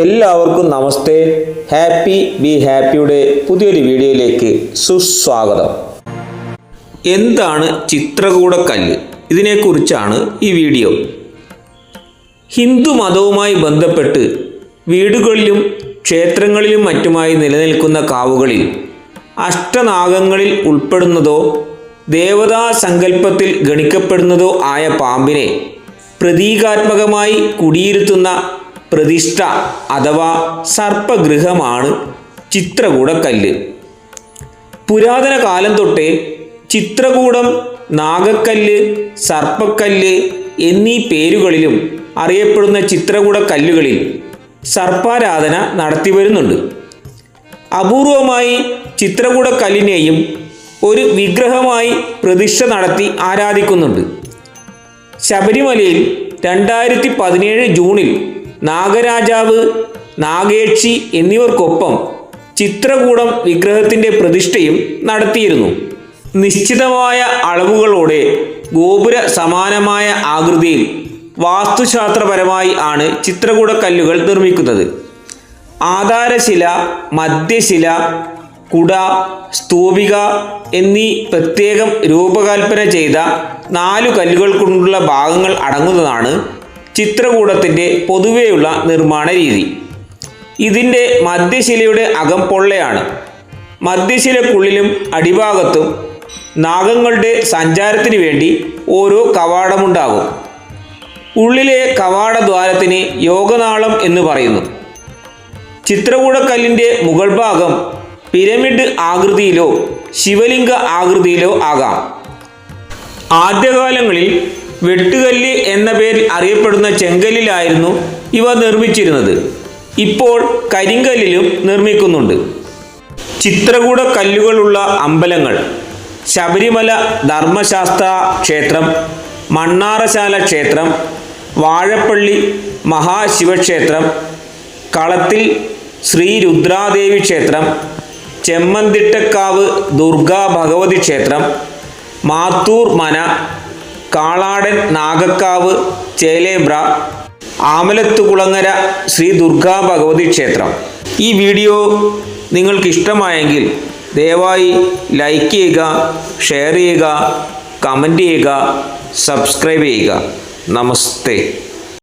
എല്ലാവർക്കും നമസ്തേ. Happy be ഹാപ്പിയുടെ പുതിയൊരു വീഡിയോയിലേക്ക് സുസ്വാഗതം. എന്താണ് ചിത്രകൂട കല്ല്? ഇതിനെക്കുറിച്ചാണ് ഈ വീഡിയോ. ഹിന്ദു മതവുമായി ബന്ധപ്പെട്ട് വീടുകളിലും ക്ഷേത്രങ്ങളിലും മറ്റുമായി നിലനിൽക്കുന്ന കാവുകളിൽ അഷ്ടനാഗങ്ങളിൽ ഉൾപ്പെടുന്നതോ ദേവതാ സങ്കല്പത്തിൽ ഗണിക്കപ്പെടുന്നതോ ആയ പാമ്പിനെ പ്രതീകാത്മകമായി കുടിയിരുത്തുന്ന പ്രതിഷ്ഠ അഥവാ സർപ്പഗൃഹമാണ് ചിത്രകൂടക്കല്ല്. പുരാതന കാലം തൊട്ടേ ചിത്രകൂടം നാഗക്കല്ല് സർപ്പക്കല്ല് എന്നീ പേരുകളിലും അറിയപ്പെടുന്ന ചിത്രകൂട കല്ലുകളിൽ സർപ്പാരാധന നടത്തിവരുന്നുണ്ട്. അപൂർവമായി ചിത്രകൂട കല്ലിനെയും ഒരു വിഗ്രഹമായി പ്രതിഷ്ഠ നടത്തി ആരാധിക്കുന്നുണ്ട്. ശബരിമലയിൽ രണ്ടായിരത്തി പതിനേഴ് ജൂണിൽ നാഗരാജാവ് നാഗേക്ഷി എന്നിവർക്കൊപ്പം ചിത്രകൂടം വിഗ്രഹത്തിന്റെ പ്രതിഷ്ഠയും നടത്തിയിരുന്നു. നിശ്ചിതമായ അളവുകളോടെ ഗോപുര സമാനമായ ആകൃതിയിൽ വാസ്തുശാസ്ത്രപരമായി ആണ് ചിത്രകൂടക്കല്ലുകൾ നിർമ്മിക്കുന്നത്. ആധാരശില മധ്യശില കുട സ്തൂപിക എന്നീ പ്രത്യേകം രൂപകൽപ്പന ചെയ്ത നാലു കല്ലുകൾ കൊണ്ടുള്ള ഭാഗങ്ങൾ അടങ്ങുന്നതാണ് ചിത്രകൂടത്തിന്റെ പൊതുവെയുള്ള നിർമ്മാണ രീതി. ഇതിന്റെ മധ്യശിലയുടെ അകം പൊള്ളയാണ്. മധ്യശിലക്കുള്ളിലും അടിഭാഗത്തും നാഗങ്ങളുടെ സഞ്ചാരത്തിന് വേണ്ടി ഓരോ കവാടമുണ്ടാകും. ഉള്ളിലെ കവാടദ്വാരത്തിന് യോഗനാളം എന്ന് പറയുന്നു. ചിത്രകൂടക്കല്ലിന്റെ മുകൾ ഭാഗം പിരമിഡ് ആകൃതിയിലോ ശിവലിംഗ ആകൃതിയിലോ ആകാം. ആദ്യകാലങ്ങളിൽ വെട്ടുകല്ല് എന്ന പേരിൽ അറിയപ്പെടുന്ന ചെങ്കല്ലിലായിരുന്നു ഇവ നിർമ്മിച്ചിരുന്നത്. ഇപ്പോൾ കരിങ്കല്ലിലും നിർമ്മിക്കുന്നുണ്ട്. ചിത്രകൂട കല്ലുകളുള്ള അമ്പലങ്ങൾ ശബരിമല ധർമ്മശാസ്ത്ര ക്ഷേത്രം മണ്ണാറശാല ക്ഷേത്രം വാഴപ്പള്ളി മഹാശിവക്ഷേത്രം കളത്തിൽ ശ്രീ രുദ്രാദേവി ക്ഷേത്രം ചെമ്മന്തിട്ടക്കാവ് ദുർഗാ ഭഗവതി ക്ഷേത്രം മാത്തൂർ മന കാളാടൻ നാഗക്കാവ് ചേലേബ്ര ആമലത്തുകുളങ്ങര ശ്രീ ദുർഗാ ഭഗവതി ക്ഷേത്രം. ഈ വീഡിയോ നിങ്ങൾക്ക് ഇഷ്ടമായെങ്കിൽ ദയവായി ലൈക്ക് ചെയ്യുക ഷെയർ ചെയ്യുക കമന്റ് ചെയ്യുക സബ്സ്ക്രൈബ് ചെയ്യുക. നമസ്തേ.